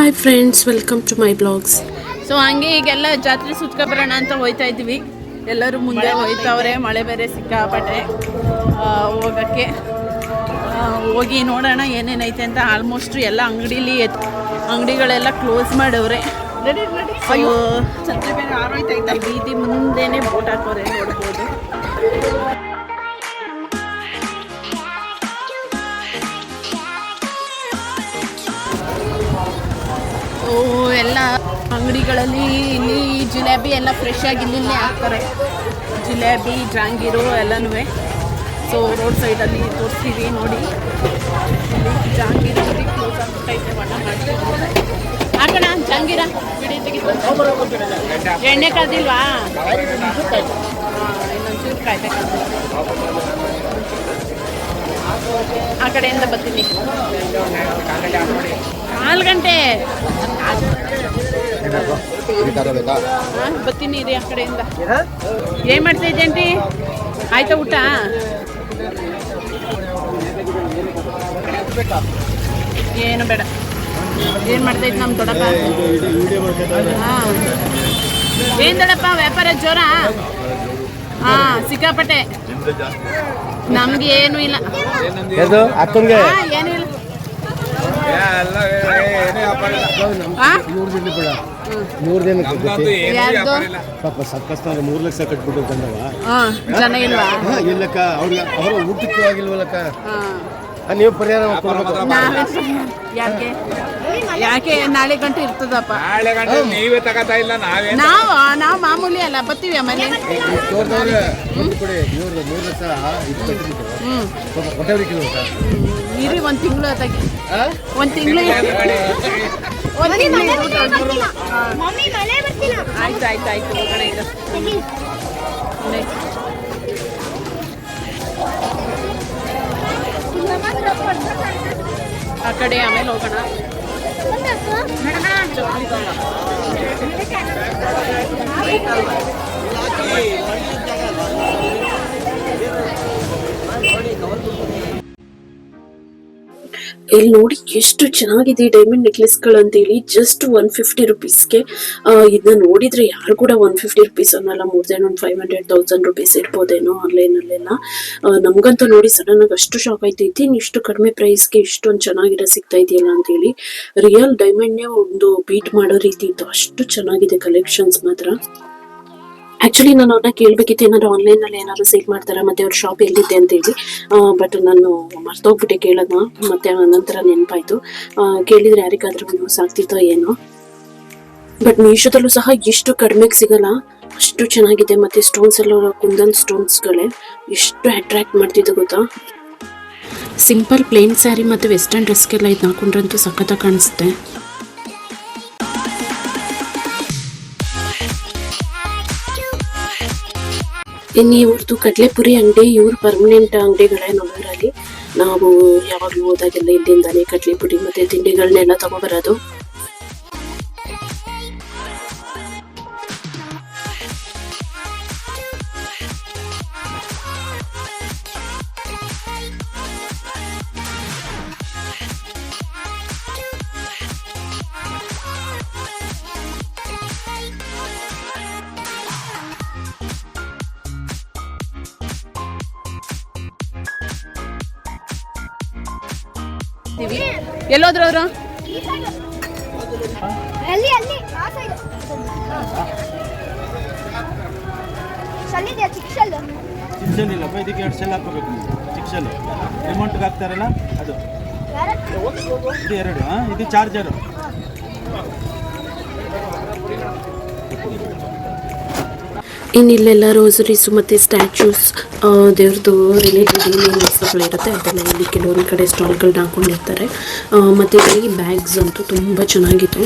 Hi friends welcome to my blogs so ಹಂಗೆ ಈಗೆಲ್ಲ ಜಾತ್ರೆ ಸುತ್ಕೊಬರೋಣ ಅಂತ ಹೋಯ್ತಾ ಇದ್ವಿ ಎಲ್ಲರೂ ಮುಂದೆ ಹೋಯ್ತವ್ರೆ ಮಳೆ ಬೇರೆ ಸಿಕ್ಕಾಪಟ್ಟೆ. ಹೋಗಕ್ಕೆ. ಹೋಗಿ ನೋಡೋಣ ಏನೇನೈತೆ ಅಂತ. ಆಲ್ಮೋಸ್ಟ್ ಎಲ್ಲ ಅಂಗಡಿಲಿ ಅಂಗಡಿಗಳೆಲ್ಲ ಕ್ಲೋಸ್ ಮಾಡವ್ರೆ. ಅಯ್ಯೋ. ಬೀದಿ ಮುಂದೆನೆ ಬೋಟ್ ಹಾಕೋರೆ ನೋಡ್ಬೋದು. ಎಲ್ಲ ಅಂಗಡಿಗಳಲ್ಲಿ ಇಲ್ಲಿ ಜಿಲೇಬಿ ಎಲ್ಲ ಫ್ರೆಶ್ ಆಗಿ ಇಲ್ಲಿನೇ ಹಾಕ್ತಾರೆ. ಜಿಲೇಬಿ, ಜಾಂಗೀರು ಎಲ್ಲನೂ. ಸೊ ರೋಡ್ ಸೈಡಲ್ಲಿ ತೋರಿಸ್ತೀವಿ ನೋಡಿ. ಇಲ್ಲಿ ಜಾಂಗೀರು ನೋಡಿ ಕ್ಲೋಸ್ ಆಗ್ಬಿಟ್ಟೈತೆ ಬಣ್ಣ ಮಾಡ್ತೀವಿ ಹಾಕೋಣ, ಜಾಂಗೀರ. ಬಿಡಿ ತೆಗಿತು ಎಣ್ಣೆ ಕಾದಿಲ್ವಾ ಇನ್ನೊಂಚೂರು ಕಾಯ್ಬೇಕಾಗ್ತದೆ ಆ ಕಡೆಯಿಂದ ಬರ್ತೀನಿ. ನಾಲ್ಕು ಗಂಟೆ. ಬರ್ತೀನಿ ರೀ ಆ ಕಡೆಯಿಂದ. ಏನ್ ಮಾಡ್ತಾ ಇದ್ದೆ ಆಂಟಿ? ಆಯ್ತಾ ಊಟ? ಏನು ಬೇಡ. ಏನ್ ಮಾಡ್ತಾ ಇದ್ ನಮ್ ದೊಡ್ಡಪ್ಪ? ಹಾ. ಏನ್ ದೊಡ್ಡಪ್ಪ ವ್ಯಾಪಾರ ಜೋರ? ಹಾ ಸಿಕ್ಕಾಪಟ್ಟೆ. ನಮ್ಗೆ ಏನು ಇಲ್ಲ. ಏನು ಇಲ್ಲ ಹಾ, ಏನು ಮೂರು ದಿನ ಪಾಪ ಸಕ್ಕಸ್ತಾಗ ಮೂರು ಲಕ್ಷ ಕಟ್ಬಿಟ್ಟು ಬಂದವ. ಹಾ ಜನ ಇಲ್ವಾ? ಇಲ್ಲಕ್ಕ ಅವ್ರಿಗೆ ಅವ್ರ ಊಟಕ್ಕೆ ಆಗಿಲ್ವಲ್ಲಕ್ಕ? ಹಾ. ಆ, ನೀವು ಪರಿಹಾರ ಯಾಕೆ? ನಾಳೆ ಗಂಟೆ ಇರ್ತದಪ್ಪ? ನಾಳೆ ಗಂಟೆ ನೀವೇ ತಗೋತಾ ಇಲ್ಲ ನಾವೇ ನಾವು ನಾವು ಮಾಮೂಲಿ ಅಲ್ಲ ಬರ್ತೀವಿ ಆಮೇಲೆ. ಕೊಡಿ ಇವ್ರದ್ದು ಮೂರು ಲಕ್ಷ ಕೊಟ್ಟವ್ರಿಗೆ ಇರಿ ಒಂದ್ ತಿಂಗಳು ಅದಾಗಿ ಒಂದ್ ತಿಂಗಳು. ಒಂದ್ ತಿಂಗಳು ಮಮ್ಮಿ ಮಳೆ ಬರ್ತಿಲ್ಲ. ಆಯ್ತು ಆಯ್ತು ಆಯ್ತು. ಹೋಗೋಣ ಈಗ ನೆಕ್ಸ್ಟ್ ಆ ಕಡೆ ಆಮೇಲೆ ಹೋಗೋಣ. ಇಲ್ಲಿ ನೋಡಿ ಎಷ್ಟು ಚೆನ್ನಾಗಿದೆ ಡೈಮಂಡ್ ನೆಕ್ಲೆಸ್ ಅಂತೇಳಿ ಜಸ್ಟ್ ಒನ್ ಫಿಫ್ಟಿ ರುಪೀಸ್ಗೆ ಇದನ್ನ ನೋಡಿದ್ರೆ ಯಾರು ಕೂಡ ಒನ್ ಫಿಫ್ಟಿ ರುಪೀಸ್ ಅನ್ನಲ್ಲ ಮೋರ್ ದೆನ್ ಒಂದು ಫೈವ್ ಹಂಡ್ರೆಡ್ ತೌಸಂಡ್ ರುಪೀಸ್ ಇರ್ಬೋದೇನೋ ಆನ್ಲೈನಲ್ಲೆಲ್ಲ ನಮಗಂತೂ ನೋಡಿ ಸಡನ್ ಆಗಿ ಅಷ್ಟು ಶಾಕ್ ಆಯ್ತು ಐತಿ ಇಷ್ಟು ಕಡಿಮೆ ಪ್ರೈಸ್ಗೆ ಇಷ್ಟೊಂದು ಚೆನ್ನಾಗಿರೋ ಸಿಗ್ತಾ ಇದೆಯಲ್ಲ ಅಂತೇಳಿ ರಿಯಲ್ ಡೈಮಂಡ್ನೇ ಒಂದು ಬೀಟ್ ಮಾಡೋ ರೀತಿ ಇತ್ತು. ಅಷ್ಟು ಚೆನ್ನಾಗಿದೆ ಕಲೆಕ್ಷನ್ಸ್ ಮಾತ್ರ. ಆಕ್ಚುಲಿ ನಾನು ಅವ್ರನ್ನ ಕೇಳಬೇಕಿತ್ತು, ಏನಾದ್ರು ಆನ್ಲೈನ್ ಅಲ್ಲಿ ಏನಾದ್ರು ಸೇಲ್ ಮಾಡ್ತಾರಾ, ಮತ್ತೆ ಅವ್ರ ಶಾಪ್ ಎಲ್ಲಿದೆ ಅಂತ ಹೇಳಿ. ಬಟ್ ನಾನು ಮರ್ತೋಗ್ಬಿಟ್ಟೆ ಕೇಳೋದ ಮತ್ತೆ ನಂತರ ನೆನಪಾಯ್ತು. ಕೇಳಿದ್ರೆ ಯಾರಿಗಾದ್ರೂ ಯೂಸ್ ಆಗ್ತಿತ್ತೋ ಏನೋ. ಬಟ್ ಮೀಶೋದಲ್ಲೂ ಸಹ ಎಷ್ಟು ಕಡಿಮೆಗೆ ಸಿಗಲ್ಲ. ಅಷ್ಟು ಚೆನ್ನಾಗಿದೆ, ಮತ್ತೆ ಸ್ಟೋನ್ಸ್ ಎಲ್ಲ ಕುಂದನ್ ಸ್ಟೋನ್ಸ್ಗಳೇ ಎಷ್ಟು ಅಟ್ರಾಕ್ಟ್ ಮಾಡ್ತಿದ್ದು ಗೊತ್ತಾ? ಸಿಂಪಲ್ ಪ್ಲೇನ್ ಸ್ಯಾರಿ ಮತ್ತು ವೆಸ್ಟರ್ನ್ ಡ್ರೆಸ್ಗೆಲ್ಲ ಇದು ಹಾಕೊಂಡ್ರಂತೂ ಸಖತ್ತಾಗಿ ಕಾಣಿಸುತ್ತೆ. ಇನ್ನು ಇವ್ರದ್ದು ಕಡಲೆಪುರಿ ಅಂಗಡಿ, ಇವ್ರು ಪರ್ಮನೆಂಟ್ ಅಂಗಡಿಗಳೇ ನಮ್ಮೂರಲ್ಲಿ ನಾವು ಯಾವಾಗಲೂ ಹೋದಾಗೆಲ್ಲ ಇಲ್ಲಿಂದಾನೇ ಕಡಲೆಪುರಿ ಮತ್ತೆ ತಿಂಡಿಗಳನ್ನೆಲ್ಲ ತಗೊಬರೋದು. ಎಲ್ಲೋದ್ರು ಅವರು? ಚಿಕ್ಸಲ್ ಇಲ್ಲಪ್ಪ ಇದಕ್ಕೆ ಎರಡು ಸೆಲ್ ಹಾಕೋಬೇಕು ನೀವು. ಚಿಕ್ಸಲ್ ರಿಮೋಟ್ಗೆ ಹಾಕ್ತಾರಲ್ಲ ಅದು. ಇದು ಎರಡು ಹಾಂ ಇದು ಚಾರ್ಜರು ಇನ್ನು ಇಲ್ಲೆಲ್ಲ ರೋಸರೀಸು ಮತ್ತು ಸ್ಟ್ಯಾಚ್ಯೂಸ್ ದೇವ್ರದ್ದು ರಿಲೇಟೆಡ್ ಏನೇನು ವಸ್ತುಗಳಿರುತ್ತೆ ಅದೆಲ್ಲ ಇಲ್ಲಿ ಕೆಲವೊಂದು ಕಡೆ ಸ್ಟಾಲ್ಗಳನ್ನ ಹಾಕೊಂಡಿರ್ತಾರೆ. ಆ, ಮತ್ತು ಇಲ್ಲಿ ಬ್ಯಾಗ್ಸ್ ಅಂತೂ ತುಂಬ ಚೆನ್ನಾಗಿತ್ತು.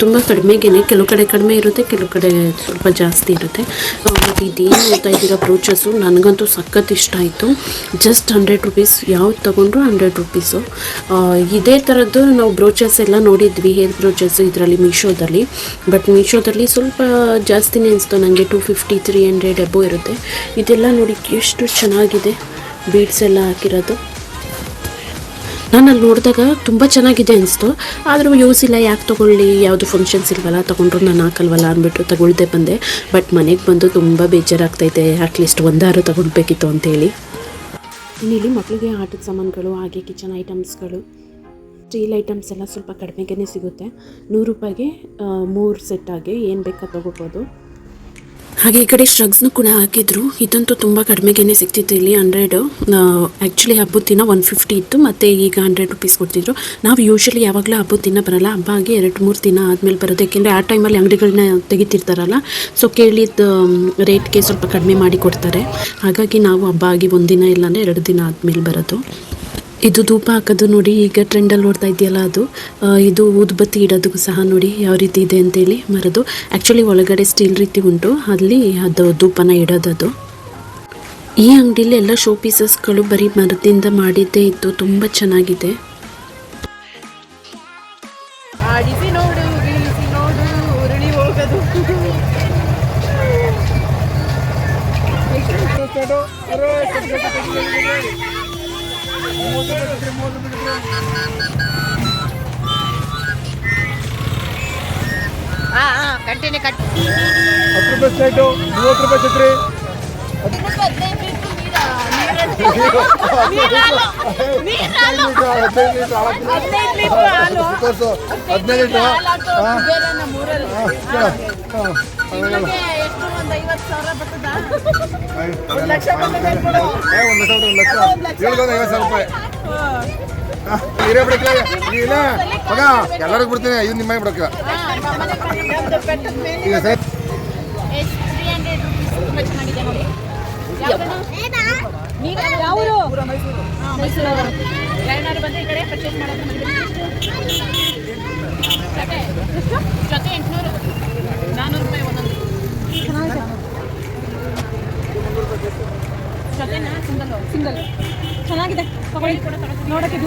ತುಂಬ ಕಡಿಮೆಗೇನೆ ಕೆಲವು ಕಡೆ ಕಡಿಮೆ ಇರುತ್ತೆ ಕೆಲವು ಕಡೆ ಸ್ವಲ್ಪ ಜಾಸ್ತಿ ಇರುತ್ತೆ. ಮತ್ತು ಇದೇನು ನೋಡ್ತಾ ಇದ್ದೀರಾ ಬ್ರೋಚಸ್ಸು ನನಗಂತೂ ಸಖತ್ ಇಷ್ಟ ಆಯಿತು. ಜಸ್ಟ್ ಹಂಡ್ರೆಡ್ ರುಪೀಸ್ ಯಾವ್ದು ತೊಗೊಂಡ್ರು ಹಂಡ್ರೆಡ್ ರುಪೀಸು ಇದೇ ಥರದ್ದು ನಾವು ಬ್ರೋಚಸ್ ಎಲ್ಲ ನೋಡಿದ್ವಿ ಹೇರ್ ಬ್ರೋಚಸ್ ಇದರಲ್ಲಿ ಮೀಶೋದಲ್ಲಿ ಬಟ್ ಮೀಶೋದಲ್ಲಿ ಸ್ವಲ್ಪ ಜಾಸ್ತಿನೇ ಅನಿಸ್ತು ನನಗೆ two fifty three hundred above ಇರುತ್ತೆ. ಇದೆಲ್ಲ ನೋಡಿ ಎಷ್ಟು ಚೆನ್ನಾಗಿದೆ ಬೀಡ್ಸ್ ಎಲ್ಲ ಹಾಕಿರೋದು. ನಾನು ಅಲ್ಲಿ ನೋಡಿದಾಗ ತುಂಬ ಚೆನ್ನಾಗಿದೆ ಅನಿಸ್ತು. ಆದರೂ ಯೂಸ್ ಇಲ್ಲ ಯಾಕೆ ತೊಗೊಳ್ಳಿ, ಯಾವುದು ಫಂಕ್ಷನ್ಸ್ ಇಲ್ವಲ್ಲ, ತೊಗೊಂಡ್ರು ನಾನು ಹಾಕಲ್ವಲ್ಲ ಅಂದ್ಬಿಟ್ಟು ತಗೊಳ್ದೆ ಬಂದೆ. ಬಟ್ ಮನೆಗೆ ಬಂದು ತುಂಬ ಬೇಜಾರಾಗ್ತೈತೆ. ಅಟ್ಲೀಸ್ಟ್ ಒಂದಾರು ತಗೊಳ್ಬೇಕಿತ್ತು ಅಂತೇಳಿ. ಇನ್ನಿಲ್ಲಿ ಮಕ್ಕಳಿಗೆ ಆಟದ ಸಾಮಾನುಗಳು, ಹಾಗೆ ಕಿಚನ್ ಐಟಮ್ಸ್ಗಳು ಸ್ಟೀಲ್ ಐಟಮ್ಸ್ ಎಲ್ಲ ಸ್ವಲ್ಪ ಕಡಿಮೆಗೇ ಸಿಗುತ್ತೆ. ನೂರು ರೂಪಾಯಿಗೆ ಮೂರು ಸೆಟ್ ಏನು ಬೇಕಾ ತೊಗೋಬೋದು. ಹಾಗೆ ಈ ಕಡೆ ಶ್ರಗ್ಸ್ನು ಕೂಡ ಹಾಕಿದ್ರು. ಇದಂತೂ ತುಂಬ ಕಡಿಮೆಗೇನೆ ಸಿಕ್ತಿತ್ತು ಇಲ್ಲಿ ಹಂಡ್ರೆಡು. ಆ್ಯಕ್ಚುಲಿ ಹಬ್ಬದ ದಿನ ಒನ್ ಫಿಫ್ಟಿ ಇತ್ತು, ಮತ್ತು ಈಗ ಹಂಡ್ರೆಡ್ ರುಪೀಸ್ ಕೊಡ್ತಿದ್ರು. ನಾವು ಯೂಶಲಿ ಯಾವಾಗಲೂ ಹಬ್ಬದ ದಿನ ಬರಲ್ಲ, ಹಬ್ಬ ಆಗಿ ಎರಡು ಮೂರು ದಿನ ಆದಮೇಲೆ ಬರೋದು. ಯಾಕೆಂದರೆ ಆ ಟೈಮಲ್ಲಿ ಅಂಗಡಿಗಳನ್ನ ತೆಗಿತಿರ್ತಾರಲ್ಲ ಸೊ ಕೇಳಿದ ರೇಟ್ಗೆ ಸ್ವಲ್ಪ ಕಡಿಮೆ ಮಾಡಿ ಕೊಡ್ತಾರೆ. ಹಾಗಾಗಿ ನಾವು ಹಬ್ಬ ಆಗಿ ಒಂದಿನ ಇಲ್ಲಾಂದರೆ ಎರಡು ದಿನ ಆದಮೇಲೆ ಬರೋದು. ಇದು ಧೂಪ ಹಾಕೋದು ನೋಡಿ ಈಗ ಟ್ರೆಂಡಲ್ಲಿ ನೋಡ್ತಾ ಇದೆಯಲ್ಲ ಅದು. ಇದು ಊದ್ಬತ್ತಿ ಇಡೋದಕ್ಕೂ ಸಹ ನೋಡಿ ಯಾವ ರೀತಿ ಇದೆ ಅಂತೇಳಿ ಮರದು. ಆ್ಯಕ್ಚುಲಿ ಒಳಗಡೆ ಸ್ಟೀಲ್ ರೀತಿ ಉಂಟು. ಅಲ್ಲಿ ಅದು ಧೂಪನ ಇಡೋದದು ಈ ಅಂಗಡಿಲಿ ಎಲ್ಲ ಶೋ ಪೀಸಸ್ಗಳು ಬರೀ ಮರದಿಂದ ಮಾಡಿದ್ದೇ ಇತ್ತು. ತುಂಬ ಚೆನ್ನಾಗಿದೆ. ಕಂಟಿನ್ಯೂ ಕಟ್ ಹತ್ತು ರೂಪಾಯಿ ಸ್ಲೇಟು ಮೂವತ್ತು ರೂಪಾಯಿ ಛತ್ರಿ. ಹದಿನೈದು ಲೀಟ್ರು ಒಂದು ಲಕ್ಷ ಒಂದು ಲಕ್ಷ ಐವತ್ತು ಸಾವಿರ ರೂಪಾಯಿ. ಹಿರೇ ಬಿಡಕ್ಕಿಲ್ಲ ಮಗ ಎಲ್ಲರಿಗೂ ಬಿಡ್ತೀನಿ ಇದು ನಿಮ್ಮ ಬಿಡಕ್ಕ ಈಗ ಸರ್ ಜೊತೆ ಎಂಟುನೂರು ನಾನ್ನೂರು ರೂಪಾಯಿ ಒಂದೊಂದು ಚೆನ್ನಾಗಿದೆ. ನೋಡೋಕ್ಕೆ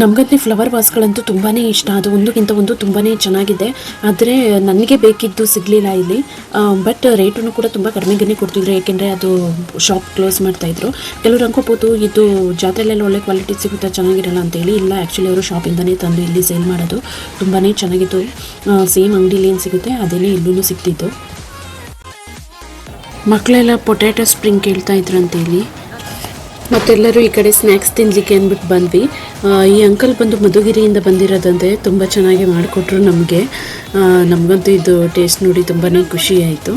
ನಮಗಂತೂ ಫ್ಲವರ್ ವಾಸ್ಗಳಂತೂ ತುಂಬಾ ಇಷ್ಟ. ಅದು ಒಂದಕ್ಕಿಂತ ಒಂದು ತುಂಬಾ ಚೆನ್ನಾಗಿದೆ. ಆದರೆ ನನಗೆ ಬೇಕಿದ್ದು ಸಿಗಲಿಲ್ಲ ಇಲ್ಲಿ. ಬಟ್ ರೇಟನ್ನು ಕೂಡ ತುಂಬ ಕಡಿಮೆಗೇ ಕೊಡ್ತಿದ್ರು. ಏಕೆಂದರೆ ಅದು ಶಾಪ್ ಕ್ಲೋಸ್ ಮಾಡ್ತಾಯಿದ್ರು ಕೆಲವರು ಅಂಕೋಬೋದು ಇದು ಜಾತ್ರೆಲೆಲ್ಲ ಒಳ್ಳೆ ಕ್ವಾಲಿಟಿ ಸಿಗುತ್ತೆ ಚೆನ್ನಾಗಿರಲ್ಲ ಅಂತೇಳಿ ಇಲ್ಲ ಆ್ಯಕ್ಚುಲಿ ಅವರು ಶಾಪಿಂದನೇ ತಂದು ಇಲ್ಲಿ ಸೇಲ್ ಮಾಡೋದು ತುಂಬಾ ಚೆನ್ನಾಗಿತ್ತು. ಸೇಮ್ ಅಂಗಡಿಲಿ ಏನು ಸಿಗುತ್ತೆ, ಅದೇನೇ ಇಲ್ಲೂ ಸಿಗ್ತಿತ್ತು. ಮಕ್ಕಳೆಲ್ಲ ಪೊಟ್ಯಾಟೊ ಸ್ಪ್ರಿಂಗ್ ಕೇಳ್ತಾ ಇದ್ರಂತೆ ಇಲ್ಲಿ ಮತ್ತೆಲ್ಲರೂ ಈ ಕಡೆ ಸ್ನ್ಯಾಕ್ಸ್ ತಿನ್ಲಿಕ್ಕೆ ಅಂದ್ಬಿಟ್ಟು ಬಂದ್ವಿ. ಈ ಅಂಕಲ್ ಬಂದು ಮಧುಗಿರಿಯಿಂದ ಬಂದಿರೋದಂತೆ ತುಂಬ ಚೆನ್ನಾಗಿ ಮಾಡಿಕೊಟ್ರು ನಮಗೆ. ನಮಗಂತೂ ಇದು ಟೇಸ್ಟ್ ನೋಡಿ ತುಂಬಾ ಖುಷಿ ಆಯಿತು.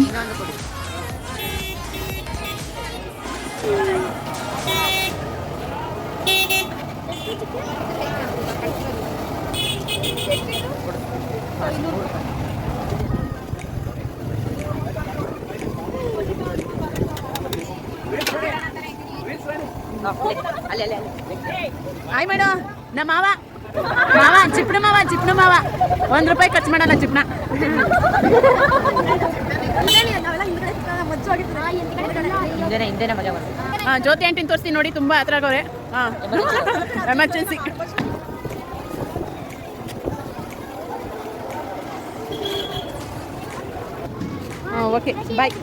ಆಯ್ ಮೇಡಮ್ ನಮ್ಮ ಮಾವ. ಮಾವ, ಚಿಪ್ನ ಮಾವ ಚಿಪ್ನ ಮಾವ. ಒಂದ್ ರೂಪಾಯಿ ಖರ್ಚು ಮಾಡಲ್ಲ ಚಿಪ್ನ. ಹಾಂ, ಜ್ಯೋತಿ ಆಂಟಿನ ತೋರಿಸ್ತೀನಿ ನೋಡಿ, ತುಂಬಾ ಹತ್ರ ಆಗೋರೆ ಹಾಂ. ಎಮರ್ಜೆನ್ಸಿ. ಹಾಂ, ಓಕೆ, ಬಾಯ್.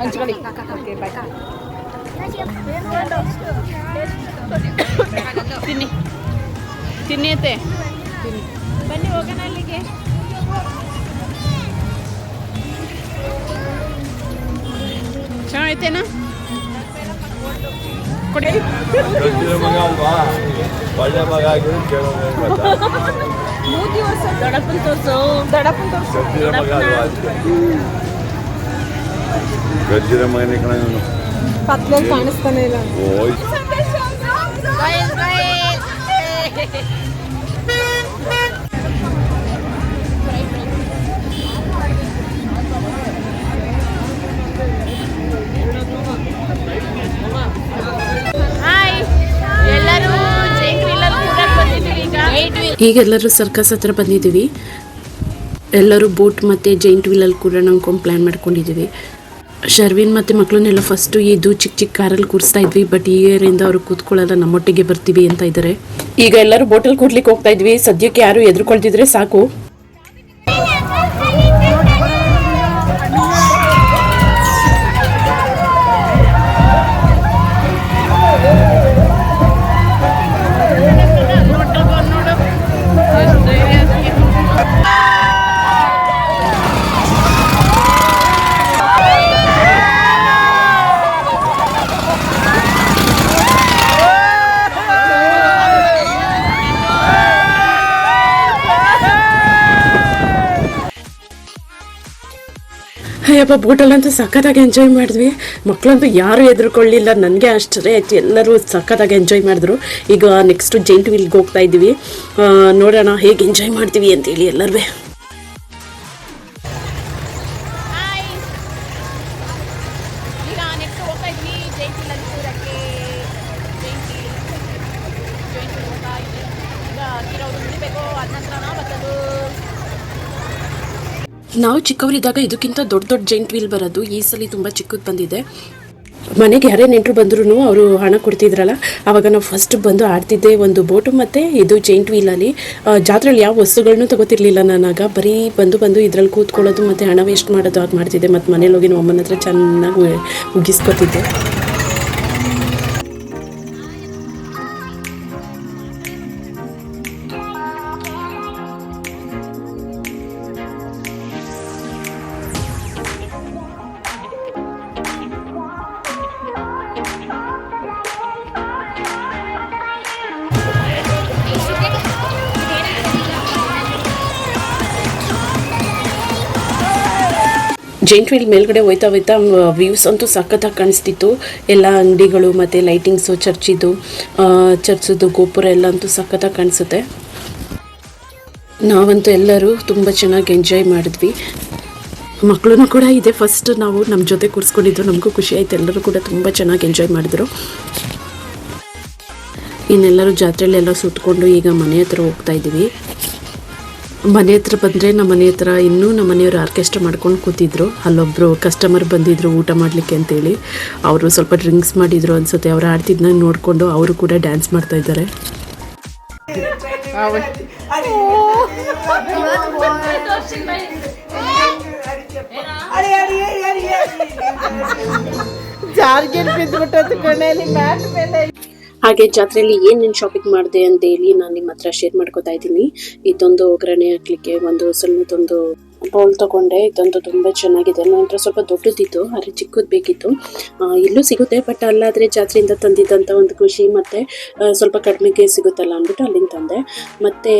ಹಂಚ್ಕೊಳ್ಳಿ. Okay, bye. ತಿನ್ನಿ. ತಿನ್ನಿ ಅತ್ತೆ. ಬನ್ನಿ ಹೋಗೋಣ ಅಲ್ಲಿಗೆ. ಚೆನ್ನಾಗೈತೇನಾ? ಕೊಡಿ. ಒಳ್ಳೆ ಮಗ ತೋರಿಸು. ತೋರಿಸು. ಅದಕ್ಕೆ ಗಜ್ಜಿರ ಮಗನೇ ಕಣ ಕತ್ಲಲ್ಲಿ ಕಾಣಿಸ್ತಾನೆ ಇಲ್ಲ. ಈಗೆಲ್ಲರೂ ಸರ್ಕಸ್ ಹತ್ರ ಬಂದಿದ್ದೀವಿ. ಎಲ್ಲರೂ ಬೋಟ್ ಮತ್ತು ಜೈಂಟ್ ವೀಲಲ್ಲಿ ಕೂಡ ಅನ್ಕೊಂಡು ಪ್ಲ್ಯಾನ್ ಮಾಡ್ಕೊಂಡಿದ್ದೀವಿ. ಶರ್ವಿನ್ ಮತ್ತು ಮಕ್ಕಳನ್ನೆಲ್ಲ ಫಸ್ಟು ಇದು ಚಿಕ್ಕ ಚಿಕ್ಕ ಕಾರಲ್ಲಿ ಕೂರಿಸ್ತಾ ಇದ್ವಿ ಬಟ್ ಈ ಇಯರಿಂದ ಅವರು ಕೂತ್ಕೊಳ್ಳಲ್ಲ ನಮ್ಮೊಟ್ಟಿಗೆ ಬರ್ತೀವಿ ಅಂತ ಇದ್ದಾರೆ ಈಗ ಎಲ್ಲರೂ ಬೋಟಲ್ ಕೂಡ್ಲಿಕ್ಕೆ ಹೋಗ್ತಾ ಇದ್ವಿ. ಸದ್ಯಕ್ಕೆ ಯಾರು ಎದುರುಕೊಳ್ತಿದ್ರೆ ಸಾಕು. ಯಪ್ಪ ಬೋಟಲ್ಲಂತೂ ಸಖತ್ತಾಗಿ ಎಂಜಾಯ್ ಮಾಡಿದ್ವಿ. ಮಕ್ಕಳಂತೂ ಯಾರೂ ಎದುರುಕೊಳ್ಳಿಲ್ಲ ನನಗೆ ಆಶ್ಚರ್ಯ ಆಯ್ತು. ಎಲ್ಲರೂ ಸಖತ್ತಾಗಿ ಎಂಜಾಯ್ ಮಾಡಿದ್ರು. ಈಗ ನೆಕ್ಸ್ಟು ಜೈಂಟ್ ವೀಲ್ಗೆ ಹೋಗ್ತಾ ಇದ್ದೀವಿ. ನೋಡೋಣ, ಹೇಗೆ ಎಂಜಾಯ್ ಮಾಡ್ತೀವಿ ಅಂತೇಳಿ ಎಲ್ಲರೂ. ನಾವು ಚಿಕ್ಕವರಿದ್ದಾಗ ಇದಕ್ಕಿಂತ ದೊಡ್ಡ ದೊಡ್ಡ ಜೈಂಟ್ ವೀಲ್ ಬರೋದು ಈ ಸಲ ತುಂಬ ಚಿಕ್ಕದು ಬಂದಿದೆ. ಮನೆಗೆ ಯಾರೇ ನೆಂಟರು ಬಂದ್ರು ಅವರು ಹಣ ಕೊಡ್ತಿದ್ರಲ್ಲ ಆವಾಗ ನಾವು ಫಸ್ಟ್ ಬಂದು ಆಡ್ತಿದ್ದೆ ಒಂದು ಬೋಟು ಮತ್ತು ಇದು ಜೈಂಟ್ ವೀಲಲ್ಲಿ ಜಾತ್ರೆಯಲ್ಲಿ ಯಾವ ವಸ್ತುಗಳನ್ನೂ ತಗೋತಿರ್ಲಿಲ್ಲ ನಾನಾಗ. ಬರೀ ಬಂದು ಬಂದು ಇದ್ರಲ್ಲಿ ಕೂತ್ಕೊಳ್ಳೋದು ಮತ್ತು ಹಣ ವೇಸ್ಟ್ ಮಾಡೋದು ಅದು ಮಾಡ್ತಿದ್ದೆ. ಮತ್ತು ಮನೇಲಿ ಹೋಗಿ ನಮ್ಮ ಹತ್ರ ಚೆನ್ನಾಗಿ ಮುಗಿಸ್ಕೊತಿದ್ದೆ. ಜೈಂಟ್ ವೀಲ್ ಮೇಲ್ಗಡೆ ಹೋಯ್ತಾ ಹೋಯ್ತಾ ವ್ಯೂಸ್ ಅಂತೂ ಸಖತ್ತಾಗಿ ಕಾಣಿಸ್ತಿತ್ತು. ಎಲ್ಲ ಅಂಗಡಿಗಳು ಮತ್ತು ಲೈಟಿಂಗ್ಸು ಚರ್ಚಿದು ಚರ್ಚದು ಗೋಪುರ ಎಲ್ಲ ಅಂತೂ ಸಖತ್ತಾಗಿ ಕಾಣಿಸುತ್ತೆ. ನಾವಂತೂ ಎಲ್ಲರೂ ತುಂಬ ಚೆನ್ನಾಗಿ ಎಂಜಾಯ್ ಮಾಡಿದ್ವಿ. ಮಕ್ಕಳೂ ಕೂಡ ಇದೆ. ಫಸ್ಟ್ ನಾವು ನಮ್ಮ ಜೊತೆ ಕೂರಿಸ್ಕೊಂಡಿದ್ದು, ನಮಗೂ ಖುಷಿ ಆಯ್ತು. ಎಲ್ಲರೂ ಕೂಡ ತುಂಬ ಚೆನ್ನಾಗಿ ಎಂಜಾಯ್ ಮಾಡಿದ್ರು. ಇನ್ನೆಲ್ಲರೂ ಜಾತ್ರೆಯಲ್ಲೆಲ್ಲ ಸುತ್ತಕೊಂಡು ಈಗ ಮನೆ ಹತ್ರ ಹೋಗ್ತಾ ಇದ್ದೀವಿ. ಮನೆ ಹತ್ರ ಬಂದರೆ ನಮ್ಮ ಮನೆ ಹತ್ರ ಇನ್ನೂ ನಮ್ಮ ಮನೆಯವರು ಆರ್ಕೆಸ್ಟ್ರಾ ಮಾಡ್ಕೊಂಡು ಕೂತಿದ್ರು. ಅಲ್ಲೊಬ್ಬರು ಕಸ್ಟಮರ್ ಬಂದಿದ್ರು ಊಟ ಮಾಡಲಿಕ್ಕೆ ಅಂತೇಳಿ. ಅವರು ಸ್ವಲ್ಪ ಡ್ರಿಂಕ್ಸ್ ಮಾಡಿದ್ರು ಅನ್ಸುತ್ತೆ. ಅವ್ರು ಆಡ್ತಿದ್ನ ನೋಡಿಕೊಂಡು ಅವರು ಕೂಡ ಡ್ಯಾನ್ಸ್ ಮಾಡ್ತಾ ಇದ್ದಾರೆ. ಜಾರ್ಗೆ ಬಿದ್ದುಬಿಟ್ಟು ಮ್ಯಾಟ್ ಮೇಲೆ. ಹಾಗೆ ಜಾತ್ರೆಯಲ್ಲಿ ಏನೇನು ಶಾಪಿಂಗ್ ಮಾಡಿದೆ ಅಂತ ಹೇಳಿ ನಾನು ನಿಮ್ಮ ಹತ್ರ ಶೇರ್ ಮಾಡ್ಕೋತಾ ಇದ್ದೀನಿ. ಇದೊಂದು ಒಗ್ಗರಣೆ ಹಾಕ್ಲಿಕ್ಕೆ ಒಂದು ಸಣ್ಣದೊಂದು ಬೌಲ್ ತಗೊಂಡೆ. ಇದೊಂದು ತುಂಬ ಚೆನ್ನಾಗಿದೆ. ನನ್ನ ಹತ್ರ ಸ್ವಲ್ಪ ದೊಡ್ಡದಿತ್ತು, ಆದರೆ ಚಿಕ್ಕದು ಬೇಕಿತ್ತು. ಇಲ್ಲೂ ಸಿಗುತ್ತೆ ಬಟ್ ಅಲ್ಲಾದರೆ ಜಾತ್ರೆಯಿಂದ ತಂದಿದ್ದಂಥ ಒಂದು ಖುಷಿ ಮತ್ತು ಸ್ವಲ್ಪ ಕಡಿಮೆಗೆ ಸಿಗುತ್ತಲ್ಲ ಅಂದ್ಬಿಟ್ಟು ಅಲ್ಲಿಂದ ತಂದೆ. ಮತ್ತು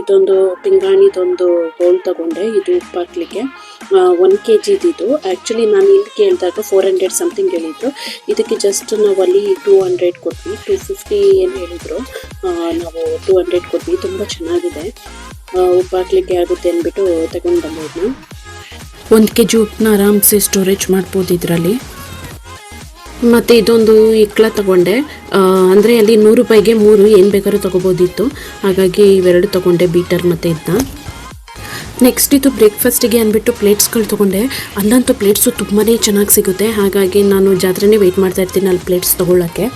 ಇದೊಂದು ಪಿಂಗಾಣಿದೊಂದು ಬೌಲ್ ತಗೊಂಡೆ, ಇದು ಉಪ್ಪು ಹಾಕ್ಲಿಕ್ಕೆ. ಒನ್ ಕೆ ಜಿದಿದು ಆ್ಯಕ್ಚುಲಿ ನಾನು ಇಲ್ಲಿ ಕೇಳಿದಾಗ ಫೋರ್ ಹಂಡ್ರೆಡ್ ಸಮಥಿಂಗ್ ಹೇಳಿದ್ದು ಇದಕ್ಕೆ ಜಸ್ಟ್ ನಾವು ಅಲ್ಲಿ ಟೂ ಹಂಡ್ರೆಡ್ ಕೊಟ್ವಿ. ಟೂ ಫಿಫ್ಟಿ ಏನು ಹೇಳಿದರು. ನಾವು ಟೂ ಹಂಡ್ರೆಡ್ ಕೊಟ್ವಿ. ತುಂಬ ಚೆನ್ನಾಗಿದೆ. ಉಪ್ಪಾಕ್ಲಿಕ್ಕೆ ಆಗುತ್ತೆ ಅಂದ್ಬಿಟ್ಟು ತಗೊಂಡು ಬಂದಿದ್ನ. ಒಂದು ಕೆ ಜಿ ಉಪ್ಪನ್ನ ಆರಾಮ್ಸೆ ಸ್ಟೋರೇಜ್ ಮಾಡ್ಬೋದು ಇದರಲ್ಲಿ. ಮತ್ತು ಇದೊಂದು ಇಕ್ಳ ತಗೊಂಡೆ. ಅಂದರೆ ಅಲ್ಲಿ ನೂರು ರೂಪಾಯಿಗೆ ಮೂರು ಏನು ಬೇಕಾದ್ರೂ ತೊಗೋಬೋದಿತ್ತು. ಹಾಗಾಗಿ ಇವೆರಡು ತಗೊಂಡೆ ಬೀಟರ್ ಮತ್ತು ಇದನ್ನ ನೆಕ್ಸ್ಟ್ ಇದು ಬ್ರೇಕ್ಫಾಸ್ಟಿಗೆ ಅಂದ್ಬಿಟ್ಟು ಪ್ಲೇಟ್ಸ್ಗಳು ತೊಗೊಂಡೆ. ಅಲ್ಲಂತೂ ಪ್ಲೇಟ್ಸು ತುಂಬಾ ಚೆನ್ನಾಗಿ ಸಿಗುತ್ತೆ. ಹಾಗಾಗಿ ನಾನು ಜಾತ್ರೆನೇ ವೆಯ್ಟ್ ಮಾಡ್ತಾ ಇರ್ತೀನಿ ಅಲ್ಲಿ ಪ್ಲೇಟ್ಸ್ ತೊಗೊಳ್ಳೋಕ್ಕೆ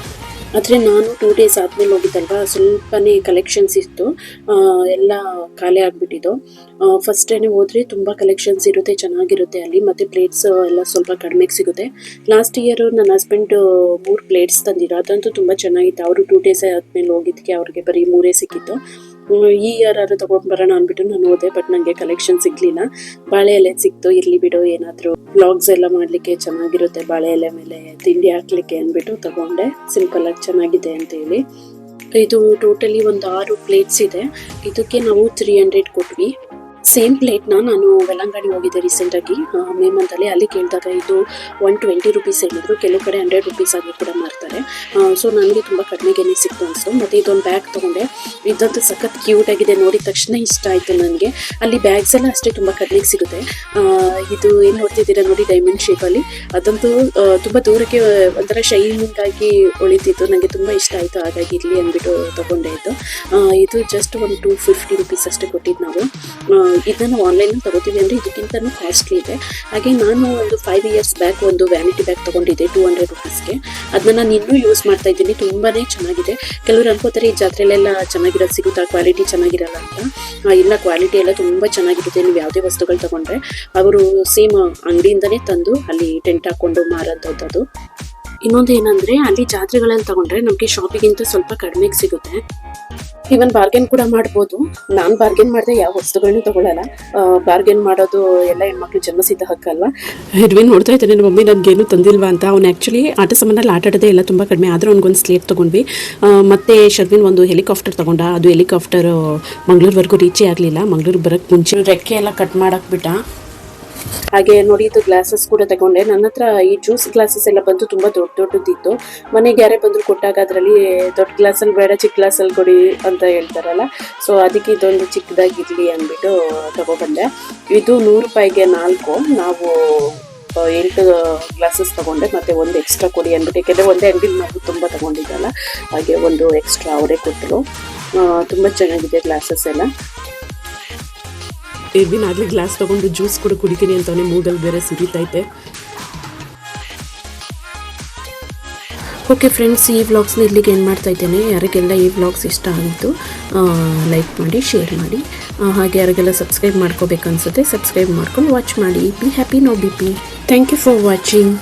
ಆದರೆ ನಾನು ಟೂ ಡೇಸ್ ಆದಮೇಲೆ ಹೋಗಿದ್ದಲ್ವ? ಸ್ವಲ್ಪನೇ ಕಲೆಕ್ಷನ್ಸ್ ಇತ್ತು. ಎಲ್ಲ ಖಾಲಿ ಆಗಿಬಿಟ್ಟಿದ್ದು. ಫಸ್ಟ್ ಡೇನೇ ಹೋದರೆ ತುಂಬ ಕಲೆಕ್ಷನ್ಸ್ ಇರುತ್ತೆ, ಚೆನ್ನಾಗಿರುತ್ತೆ ಅಲ್ಲಿ. ಮತ್ತು ಪ್ಲೇಟ್ಸ್ ಎಲ್ಲ ಸ್ವಲ್ಪ ಕಡಿಮೆಗೆ ಸಿಗುತ್ತೆ. ಲಾಸ್ಟ್ ಇಯರು ನನ್ನ ಹಸ್ಬೆಂಡ್ ಮೂರು ಪ್ಲೇಟ್ಸ್ ತಂದಿರೋ ಅದಂತೂ ತುಂಬ ಚೆನ್ನಾಗಿತ್ತು. ಅವರು ಟೂ ಡೇಸ್ ಆದಮೇಲೆ ಹೋಗಿದ್ದಕ್ಕೆ ಅವ್ರಿಗೆ ಬರೀ ಮೂರೇ ಸಿಕ್ಕಿತ್ತು. ಈ ಇಯರ್ ತಗೊಂಡ್ ಬರೋಣ ಅಂದ್ಬಿಟ್ಟು ನಾನು ಹೋದೆ ಬಟ್ ನನಗೆ ಕಲೆಕ್ಷನ್ ಸಿಗ್ಲಿಲ್ಲ. ಬಾಳೆ ಎಲೆ ಸಿಕ್ತು, ಇರ್ಲಿ ಬಿಡು, ಏನಾದರೂ ವ್ಲಾಗ್ಸ್ ಎಲ್ಲ ಮಾಡ್ಲಿಕ್ಕೆ ಚೆನ್ನಾಗಿರುತ್ತೆ ಬಾಳೆ ಎಲೆ ಮೇಲೆ ತಿಂಡಿ ಹಾಕ್ಲಿಕ್ಕೆ ಅಂದ್ಬಿಟ್ಟು ತಗೊಂಡೆ. ಸಿಂಪಲ್ ಆಗಿ ಚೆನ್ನಾಗಿದೆ ಅಂತ ಹೇಳಿ. ಇದು ಟೋಟಲಿ ಒಂದು ಆರು ಪ್ಲೇಟ್ಸ್ ಇದೆ. ಇದಕ್ಕೆ ನಾವು ತ್ರೀ ಹಂಡ್ರೆಡ್ ಕೊಟ್ವಿ. ಸೇಮ್ ಪ್ಲೇಟ್ನ ನಾನು ವೆಲ್ಲಂಗಡಿ ಹೋಗಿದ್ದೆ ರೀಸೆಂಟಾಗಿ ಮೇ ಮಂತಲ್ಲಿ ಅಲ್ಲಿ ಕೇಳಿದಾಗ ಇದು ಒನ್ ಟ್ವೆಂಟಿ ರುಪೀಸ್ ಹೇಳಿದ್ರು. ಕೆಲವು ಕಡೆ ಹಂಡ್ರೆಡ್ ರುಪೀಸ್ ಆಗಿ ಕೂಡ ಮಾರ್ತಾರೆ. ಸೊ ನನಗೆ ತುಂಬ ಕಡಿಮೆಗೇನೆ ಸಿಕ್ತು ಅನಿಸ್ತು ಮತ್ತು ಇದೊಂದು ಬ್ಯಾಗ್ ತೊಗೊಂಡೆ. ಇದಂತೂ ಸಖತ್ ಕ್ಯೂಟ್ ಆಗಿದೆ. ನೋಡಿದ ತಕ್ಷಣ ಇಷ್ಟ ಆಯಿತು ನನಗೆ. ಅಲ್ಲಿ ಬ್ಯಾಗ್ಸ್ ಎಲ್ಲ ಅಷ್ಟೇ ತುಂಬ ಕಡಿಮೆಗೆ ಸಿಗುತ್ತೆ. ಇದು ಏನು ನೋಡ್ತಿದ್ದೀರಾ ನೋಡಿ ಡೈಮಂಡ್ ಶೇಪಲ್ಲಿ ಅದಂತೂ ತುಂಬ ದೂರಕ್ಕೆ ಒಂಥರ ಶೈನಿಂಗ್ ಆಗಿ ಉಳಿತಿತ್ತು. ನನಗೆ ತುಂಬ ಇಷ್ಟ ಆಯಿತು. ಹಾಗಾಗಿ ಇರಲಿ ಅಂದ್ಬಿಟ್ಟು ತೊಗೊಂಡೆ ಇದು. ಇದು ಜಸ್ಟ್ ಒಂದು ಟು ಫಿಫ್ಟಿ ರುಪೀಸ್ ಅಷ್ಟೇ ಕೊಟ್ಟಿದ್ದು ನಾವು. ಇದನ್ನ ಆನ್ಲೈನ್ ತಗೋತೀವಿ ಅಂದರೆ ಇದಕ್ಕಿಂತನೂ ಕಾಸ್ಟ್ಲಿ ಇದೆ. ಹಾಗೆ ನಾನು ಒಂದು ಫೈವ್ ಇಯರ್ಸ್ ಬ್ಯಾಕ್ ಒಂದು ವ್ಯಾನಿಟಿ ಬ್ಯಾಗ್ ತೊಗೊಂಡಿದ್ದೆ ಟೂ ಹಂಡ್ರೆಡ್ ರುಪೀಸ್ಗೆ ಅದನ್ನ ನಾನು ಇನ್ನೂ ಯೂಸ್ ಮಾಡ್ತಾ ಇದ್ದೀನಿ ತುಂಬಾ ಚೆನ್ನಾಗಿದೆ. ಕೆಲವರು ಅನ್ಕೋತಾರೆ ಈ ಜಾತ್ರೆಲೆಲ್ಲ ಚೆನ್ನಾಗಿರೋದು ಸಿಗುತ್ತಾ ಕ್ವಾಲಿಟಿ ಚೆನ್ನಾಗಿರಲ್ಲ ಅಂತ. ಇಲ್ಲ ಕ್ವಾಲಿಟಿ ಎಲ್ಲ ತುಂಬ ಚೆನ್ನಾಗಿರುತ್ತೆ, ನೀವು ಯಾವುದೇ ವಸ್ತುಗಳು ತಗೊಂಡ್ರೆ. ಅವರು ಸೇಮ್ ಅಂಗಡಿಯಿಂದನೇ ತಂದು ಅಲ್ಲಿ ಟೆಂಟ್ ಹಾಕೊಂಡು ಮಾರೋಂಥದ್ದು ಇನ್ನೊಂದು ಏನಂದ್ರೆ ಅಲ್ಲಿ ಜಾತ್ರೆಗಳಲ್ಲಿ ತಗೊಂಡ್ರೆ ನಮಗೆ ಶಾಪಿಗಿಂತ ಸ್ವಲ್ಪ ಕಡಿಮೆಗೆ ಸಿಗುತ್ತೆ. ಇವನ್ ಬಾರ್ಗೇನ್ ಕೂಡ ಮಾಡ್ಬೋದು. ನಾನು ಬಾರ್ಗೇನ್ ಮಾಡಿದೆ ಯಾವ ವಸ್ತುಗಳನ್ನೂ ತಗೊಳ್ಳಲ್ಲ ಬಾರ್ಗೇನ್ ಮಾಡೋದು ಎಲ್ಲ ಹೆಣ್ಮಕ್ಳು ಜನ್ಮಸಿದ್ಧ ಹಕ್ಕಲ್ವಾ ಹೆಡ್ವಿನ್ ನೋಡ್ತಾ ಇದ್ದಾನೆ ನನ್ನ ಮಮ್ಮಿ ನನಗೇನು ತಂದಿಲ್ವಾ ಅಂತ. ಅವ್ನು ಆ್ಯಕ್ಚುಲಿ ಆಟ ಸಾಮಾನಲ್ಲಿ ಆಟ ಆಡೋದೇ ಎಲ್ಲ ತುಂಬ ಕಡಿಮೆ. ಆದರೂ ಅವ್ನಿಗೊಂದು ಸ್ಲೇಟ್ ತೊಗೊಂಡ್ವಿ. ಮತ್ತೆ ಶರ್ವಿನ್ ಒಂದು ಹೆಲಿಕಾಪ್ಟರ್ ತಗೊಂಡ. ಅದು ಹೆಲಿಕಾಪ್ಟರ್ ಮಂಗ್ಳೂರ್ವರೆಗೂ ರೀಚೇ ಆಗಲಿಲ್ಲ. ಮಂಗ್ಳೂರ್ ಬರೋಕ್ಕೆ ಮುಂಚೆ ರೆಕ್ಕೆ ಎಲ್ಲ ಕಟ್ ಮಾಡಾಕ್ಬಿಟ್ಟ ಹಾಗೆ ನೋಡಿ, ಇದು ಗ್ಲಾಸಸ್ ಕೂಡ ತಗೊಂಡೆ. ನನ್ನ ಹತ್ರ ಈ ಜ್ಯೂಸ್ ಗ್ಲಾಸಸ್ ಎಲ್ಲ ಬಂದು ತುಂಬ ದೊಡ್ಡ ದೊಡ್ಡದಿತ್ತು. ಮನೆಗೆ ಯಾರೇ ಬಂದರೂ ಕೊಟ್ಟಾಗ ಅದರಲ್ಲಿ ದೊಡ್ಡ ಗ್ಲಾಸಲ್ಲಿ ಬೇಡ ಚಿಕ್ಕ ಗ್ಲಾಸಲ್ಲಿ ಕೊಡಿ ಅಂತ ಹೇಳ್ತಾರಲ್ಲ. ಸೊ ಅದಕ್ಕೆ ಇದೊಂದು ಚಿಕ್ಕದಾಗಿರಲಿ ಅಂದ್ಬಿಟ್ಟು ತಗೊಬಂದೆ. ಇದು ನೂರು ರೂಪಾಯಿಗೆ ನಾಲ್ಕು. ನಾವು ಎಂಟು ಗ್ಲಾಸಸ್ ತಗೊಂಡೆ. ಮತ್ತೆ ಒಂದು ಎಕ್ಸ್ಟ್ರಾ ಕೊಡಿ ಅಂದ್ಬಿಟ್ಟು. ಯಾಕೆಂದರೆ ಒಂದೇ ಅಂಗಡಿಲಿ ನಾವು ತುಂಬ ತಗೊಂಡಿದ್ದಲ್ಲ. ಹಾಗೆ ಒಂದು ಎಕ್ಸ್ಟ್ರಾ ಅವರೇ ಕೊಟ್ಟರು. ತುಂಬ ಚೆನ್ನಾಗಿದೆ ಗ್ಲಾಸಸ್ ಎಲ್ಲ. ಎರ್ವಿನ್ ಆಗಲೇ ಗ್ಲಾಸ್ ತಗೊಂಡು ಜ್ಯೂಸ್ ಕೂಡ ಕುಡಿತೀನಿ ಅಂತವನೇ ಮೂಗಲ್ಲಿ ಬೇರೆ ಸುರಿತೈತೆ ಓಕೆ ಫ್ರೆಂಡ್ಸ್ ಈ ವ್ಲಾಗ್ಸ್ನ ಇಲ್ಲಿಗೆ ಏನು ಮಾಡ್ತಾ ಇದ್ದೇನೆ. ಯಾರಿಗೆಲ್ಲ ಈ ವ್ಲಾಗ್ಸ್ ಇಷ್ಟ ಆಯಿತು ಲೈಕ್ ಮಾಡಿ ಶೇರ್ ಮಾಡಿ ಹಾಗೆ ಯಾರಿಗೆಲ್ಲ ಸಬ್ಸ್ಕ್ರೈಬ್ ಮಾಡ್ಕೋಬೇಕು ಅನ್ಸುತ್ತೆ ಸಬ್ಸ್ಕ್ರೈಬ್ ಮಾಡ್ಕೊಂಡು ವಾಚ್ ಮಾಡಿ. Be happy no B P thank you for watching